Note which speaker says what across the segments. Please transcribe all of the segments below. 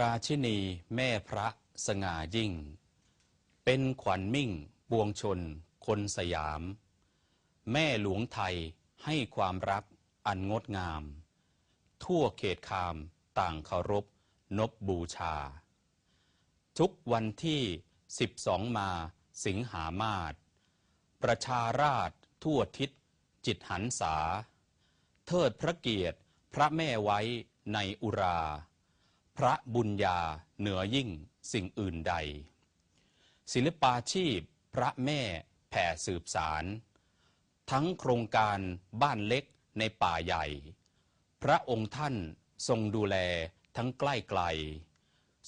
Speaker 1: ราชินีแม่พระสง่ายิ่ง เป็นขวัญมิ่งปวงชน คนสยาม แม่หลวงไทยให้ความรักอันงดงาม ทั่วเขตคามต่างเคารพนบบูชา ทุกวันที่ 12 มาสิงหามาศประชาราชทั่วทิศจิตหันษา เทิดพระเกียรติพระแม่ไว้ในอุรา พระบุญญาเหนือยิ่งสิ่งอื่นใด ศิลปาชีพพระแม่แผ่สืบสาร ทั้งโครงการบ้านเล็กในป่าใหญ่ พระองค์ท่านทรงดูแลทั้งใกล้ไกล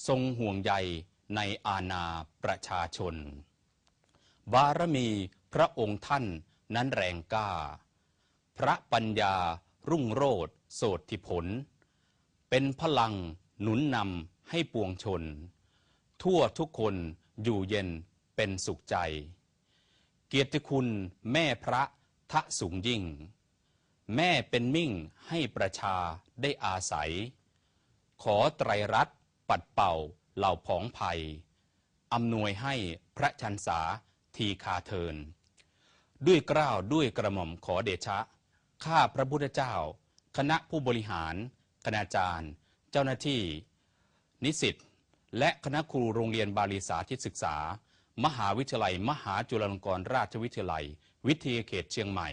Speaker 1: ทรงห่วงใยในอาณาประชาชน บารมีพระองค์ท่านนั้นแรงกล้า พระปัญญารุ่งโรจน์โสติผล เป็นพลัง หนุนนำให้ปวงชน ทั่วทุกคนอยู่เย็นเป็นสุขใจ เกียรติคุณแม่พระทะสูงยิ่ง แม่เป็นมิ่งให้ประชาได้อาศัย ขอไตรรัตปัดเป่าเหล่าผองภัยอำนวยให้พระชันษาทีคาเทิน ด้วยเกล้าวด้วยกระหม่อมขอเดชะ ข้าพระพุทธเจ้า คณะผู้บริหาร คณาจารย์ เจ้าหน้าที่ นิสิตและคณะครูโรงเรียนบาลีสาธิตศึกษา มหาวิทยาลัย มหาจุฬาลงกรณราชวิทยาลัย วิทยาเขตเชียงใหม่